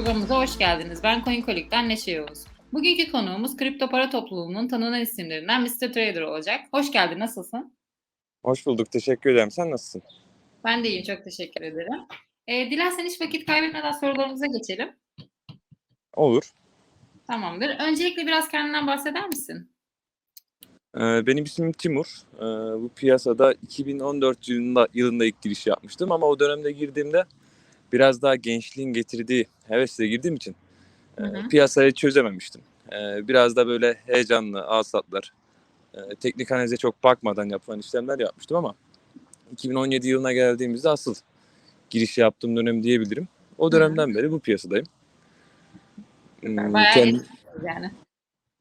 Programımıza hoş geldiniz. Ben CoinColic'ten Neşe Yavuz. Bugünkü konuğumuz kripto para topluluğunun tanınan isimlerinden Mr. Trader olacak. Hoş geldin, nasılsın? Hoş bulduk. Teşekkür ederim. Sen nasılsın? Ben de iyiyim, çok teşekkür ederim. E, dilersen hiç vakit kaybetmeden sorularımıza geçelim. Olur. Tamamdır. Öncelikle biraz kendinden bahseder misin? Ee, benim ismim Timur. Ee, bu piyasada 2014 yılında, yılında ilk giriş yapmıştım ama o dönemde girdiğimde biraz daha gençliğin getirdiği hevesle girdiğim için e, piyasayı çözememiştim. Ee, biraz da böyle heyecanlı, alsatlar, e, teknik analize çok bakmadan yapılan işlemler yapmıştım ama 2017 yılına geldiğimizde asıl giriş yaptığım dönem diyebilirim. O dönemden beri bu piyasadayım. Hmm, Bayağı kendi- iyisiniz yani.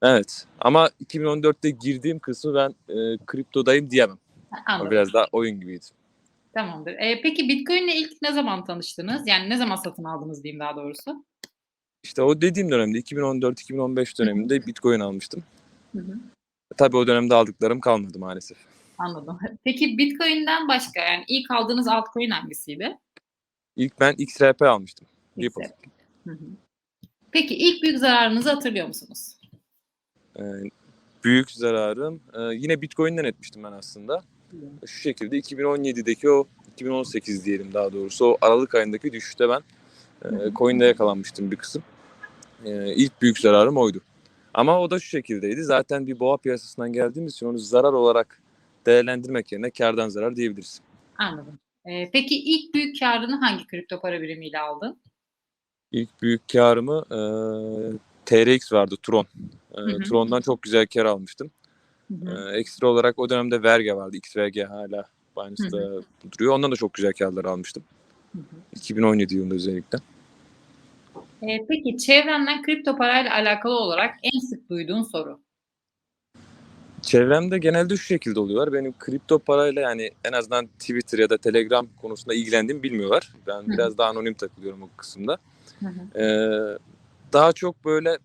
Evet ama 2014'te girdiğim kısmı ben e, kriptodayım diyemem. O Anladım. biraz daha oyun gibiydi. Tamamdır. E, peki Bitcoin ile ilk ne zaman tanıştınız? Yani ne zaman satın aldınız diyeyim daha doğrusu. İşte o dediğim dönemde 2014-2015 döneminde Bitcoin almıştım. Hı hı. Tabii o dönemde aldıklarım kalmadı maalesef. Anladım. Peki Bitcoin'den başka yani ilk aldığınız altcoin hangisiydi? İlk ben XRP almıştım. Ripple. XRP. Hı hı. Peki ilk büyük zararınızı hatırlıyor musunuz? E, büyük zararım e, yine Bitcoin'den etmiştim ben aslında. Şu şekilde 2017'deki o 2018 diyelim daha doğrusu o Aralık ayındaki düşüşte ben e, coin'de yakalanmıştım bir kısım. E, ilk büyük zararım oydu. Ama o da şu şekildeydi. Zaten bir boğa piyasasından geldiğimiz için onu zarar olarak değerlendirmek yerine kardan zarar diyebiliriz. Anladım. Ee, peki ilk büyük karını hangi kripto para birimiyle aldın? İlk büyük karımı e, TRX vardı Tron. E, Hı hı. Tron'dan çok güzel kar almıştım. Hı hı. E, ekstra olarak o dönemde Verge vardı. XVG hala Binance'da duruyor. Ondan da çok güzel karlar almıştım. Hı hı. 2017 yılında özellikle. Ee, peki çevrenden kripto parayla alakalı olarak en sık duyduğun soru? Çevremde genelde şu şekilde oluyorlar. Benim kripto parayla yani en azından Twitter ya da Telegram konusunda ilgilendiğimi bilmiyorlar. Ben biraz daha anonim takılıyorum o kısımda. Hı hı. Ee, daha çok böyle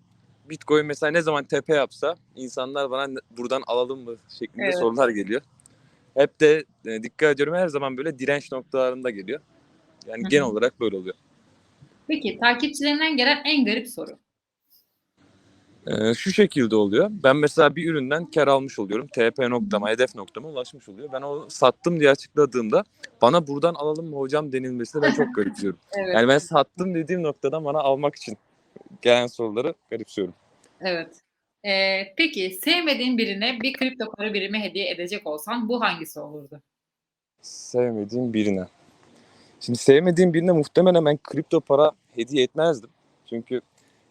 Bitcoin mesela ne zaman tepe yapsa insanlar bana "Ne- buradan alalım mı şeklinde Evet. sorular geliyor. Hep de e, dikkat ediyorum her zaman böyle direnç noktalarında geliyor. Yani Hı hı. genel olarak böyle oluyor. Peki takipçilerinden gelen en garip soru? Ee, şu şekilde oluyor. Ben mesela bir üründen kar almış oluyorum. TP noktama, hedef noktama ulaşmış oluyor. Ben onu sattım diye açıkladığımda bana buradan alalım mı hocam denilmesini ben çok garipsiyorum. Evet. Yani ben sattım dediğim noktadan bana almak için gelen soruları garipsiyorum. Evet. Ee, peki sevmediğin birine bir kripto para birimi hediye edecek olsan bu hangisi olurdu? Sevmediğim birine. Şimdi sevmediğim birine muhtemelen ben kripto para hediye etmezdim. Çünkü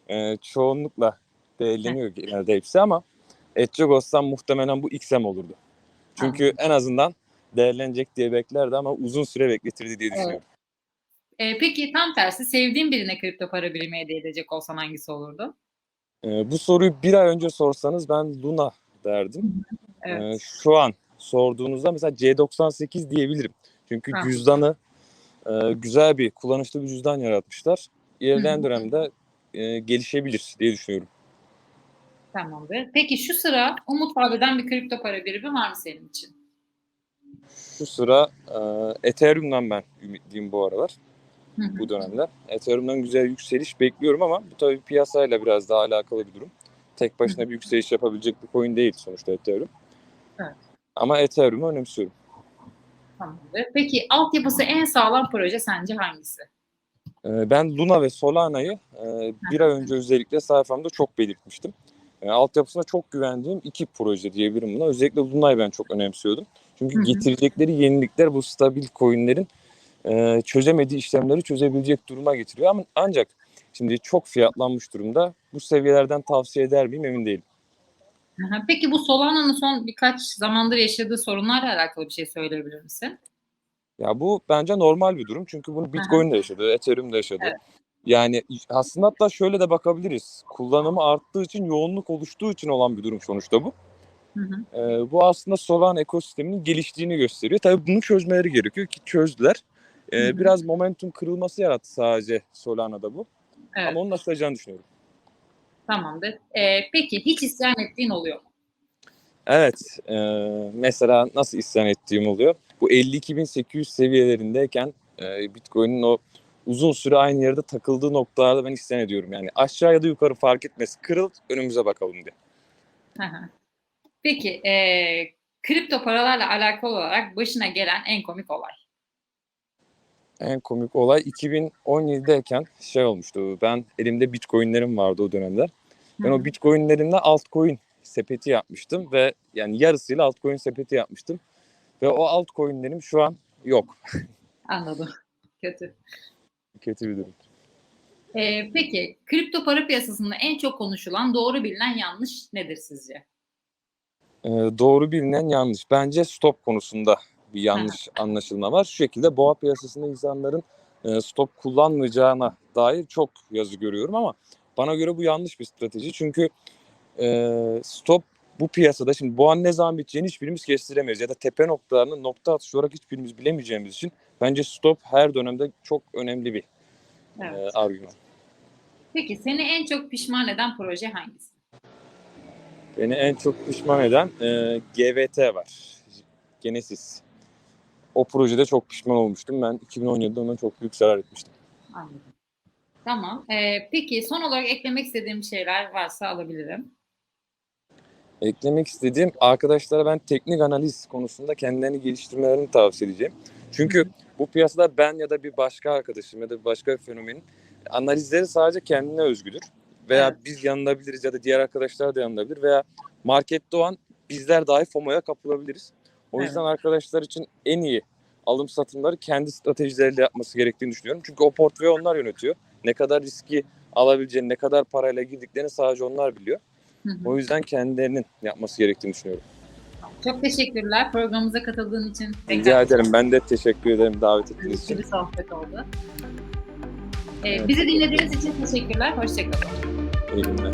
e, çoğunlukla değerleniyor genelde hepsi ama edecek olsam muhtemelen bu XM olurdu. Çünkü Anladım. en azından değerlenecek diye beklerdi ama uzun süre bekletirdi diye Evet. Ee, peki tam tersi sevdiğin birine kripto para birimi hediye edecek olsan hangisi olurdu? E, bu soruyu bir ay önce sorsanız ben Luna derdim. Evet. E, şu an sorduğunuzda mesela C98 diyebilirim. Çünkü Ha. cüzdanı e, güzel bir kullanışlı bir cüzdan yaratmışlar. İlerleyen dönemde e, gelişebilir diye düşünüyorum. Tamamdır. Peki şu sıra umut vadeden bir kripto para birimi var mı senin için? Şu sıra e, Ethereum'dan ben ümitliyim bu aralar, Bu dönemde. Ethereum'dan güzel yükseliş bekliyorum ama bu tabii piyasayla biraz daha alakalı bir durum. Tek başına bir yükseliş yapabilecek bir coin değil sonuçta Ethereum. Evet. Ama Ethereum'u önemsiyorum. Tamamdır. Peki altyapısı en sağlam proje sence hangisi? E, ben Luna ve Solana'yı e, bir ay önce özellikle sayfamda çok belirtmiştim. E, altyapısına çok güvendiğim iki proje diyebilirim buna. Özellikle Luna'yı ben çok önemsiyordum. Çünkü Hı hı. getirecekleri yenilikler bu stabil coinlerin e, çözemediği işlemleri çözebilecek duruma getiriyor. Ama ancak şimdi çok fiyatlanmış durumda. Bu seviyelerden tavsiye eder miyim emin değilim. Peki bu Solana'nın son birkaç zamandır yaşadığı sorunlarla alakalı bir şey söyleyebilir misin? Ya bu bence normal bir durum. Çünkü bunu Bitcoin de yaşadı, Ethereum de yaşadı. Evet. Yani aslında hatta şöyle de bakabiliriz. Kullanımı arttığı için, yoğunluk oluştuğu için olan bir durum sonuçta bu. Hı hı. Ee, bu aslında Solana ekosisteminin geliştiğini gösteriyor. Tabii bunu çözmeleri gerekiyor ki çözdüler. Ee, biraz momentum kırılması yarattı sadece Solana'da bu. Evet, Ama onun aşılacağını düşünüyorum. tamamdır. Ee, peki hiç isyan ettiğin oluyor mu? Evet, e, mesela nasıl isyan ettiğim oluyor. Bu 52.800 seviyelerindeyken e, Bitcoin'in o uzun süre aynı yerde takıldığı noktalarda ben isyan ediyorum. Yani aşağı ya da yukarı fark etmez. Kırıl önümüze bakalım diye. Hı hı. Peki e, kripto paralarla alakalı olarak başına gelen en komik olay. En komik olay 2017'deyken şey olmuştu. Ben elimde bitcoinlerim vardı o dönemler. Ben Hı o bitcoinlerimle altcoin sepeti yapmıştım ve yani yarısıyla altcoin sepeti yapmıştım. Ve o altcoinlerim şu an yok. Anladım. Kötü. Kötü bir durum. E, peki kripto para piyasasında en çok konuşulan doğru bilinen yanlış nedir sizce? Ee, doğru bilinen yanlış. Bence stop konusunda bir yanlış anlaşılma var. Şu şekilde boğa piyasasında insanların e, stop kullanmayacağına dair çok yazı görüyorum ama bana göre bu yanlış bir strateji. Çünkü e, stop bu piyasada şimdi boğanın ne zaman biteceğini hiçbirimiz kestiremeyiz. Ya da tepe noktalarının nokta atışı olarak hiçbirimiz bilemeyeceğimiz için bence stop her dönemde çok önemli bir e, Evet. argüman. Peki seni en çok pişman eden proje hangisi? Beni en çok pişman eden e, GVT var. Genesis. O projede çok pişman olmuştum. Ben 2017'de ondan çok büyük zarar etmiştim. Anladım. Tamam. E, peki son olarak eklemek istediğim şeyler varsa alabilirim. Eklemek istediğim arkadaşlara ben teknik analiz konusunda kendilerini geliştirmelerini tavsiye edeceğim. Çünkü bu piyasada ben ya da bir başka arkadaşım ya da bir başka bir fenomenin analizleri sadece kendine özgüdür. Veya Evet. biz yanılabiliriz ya da diğer arkadaşlar da yanılabilir veya markette o an bizler dahi FOMO'ya kapılabiliriz. O Evet. yüzden arkadaşlar için en iyi alım satımları kendi stratejileriyle yapması gerektiğini düşünüyorum. Çünkü o portföyü onlar yönetiyor. Ne kadar riski alabileceğini, ne kadar parayla girdiklerini sadece onlar biliyor. Hı hı. O yüzden kendilerinin yapması gerektiğini düşünüyorum. Çok teşekkürler programımıza katıldığın için. Rica ederim. Ben de teşekkür ederim davet ettiğiniz için. Bir sohbet oldu. Ee, Evet. bizi dinlediğiniz için teşekkürler. Hoşçakalın. İyi günler.